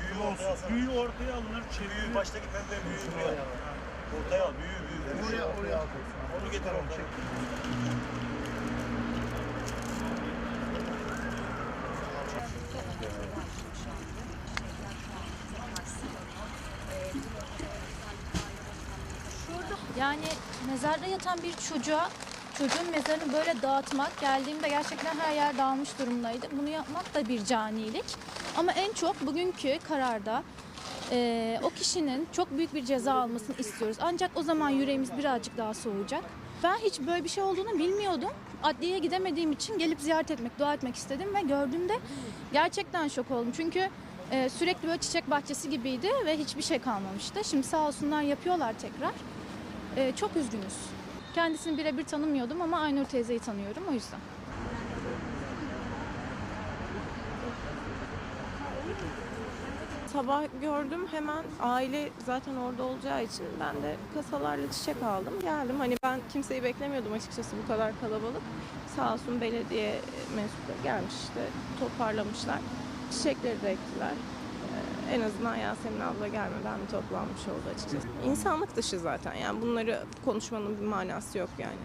Büyüğü olsun. Büyüğü ortaya alınır, çevirilir. baştaki pembe büyüğü buraya. Ortaya al büyüğü büyüğü. Oraya, oraya. Onu getir ortaya. Yani mezarda yatan bir çocuğa çocuğun mezarını böyle dağıtmak geldiğimde gerçekten her yer dağılmış durumdaydı. Bunu yapmak da bir canilik. Ama en çok bugünkü kararda eee, o kişinin çok büyük bir ceza almasını istiyoruz. Ancak o zaman yüreğimiz birazcık daha soğuyacak. Ben hiç böyle bir şey olduğunu bilmiyordum. Adliyeye gidemediğim için gelip ziyaret etmek, dua etmek istedim ve gördüğümde gerçekten şok oldum. Çünkü e, sürekli böyle çiçek bahçesi gibiydi ve hiçbir şey kalmamıştı. Şimdi sağ olsunlar yapıyorlar tekrar. E, çok üzgünüz. Kendisini birebir tanımıyordum ama Aynur teyzeyi tanıyorum o yüzden. Sabah gördüm hemen aile zaten orada olacağı için ben de kasalarla çiçek aldım geldim. Hani ben kimseyi beklemiyordum açıkçası bu kadar kalabalık. Sağ olsun belediye mensupları gelmiş işte toparlamışlar. Çiçekleri de ektiler en azından Yasemin abla gelmeden bir toplanmış oldu açıkçası. İnsanlık dışı zaten yani bunları konuşmanın bir manası yok yani.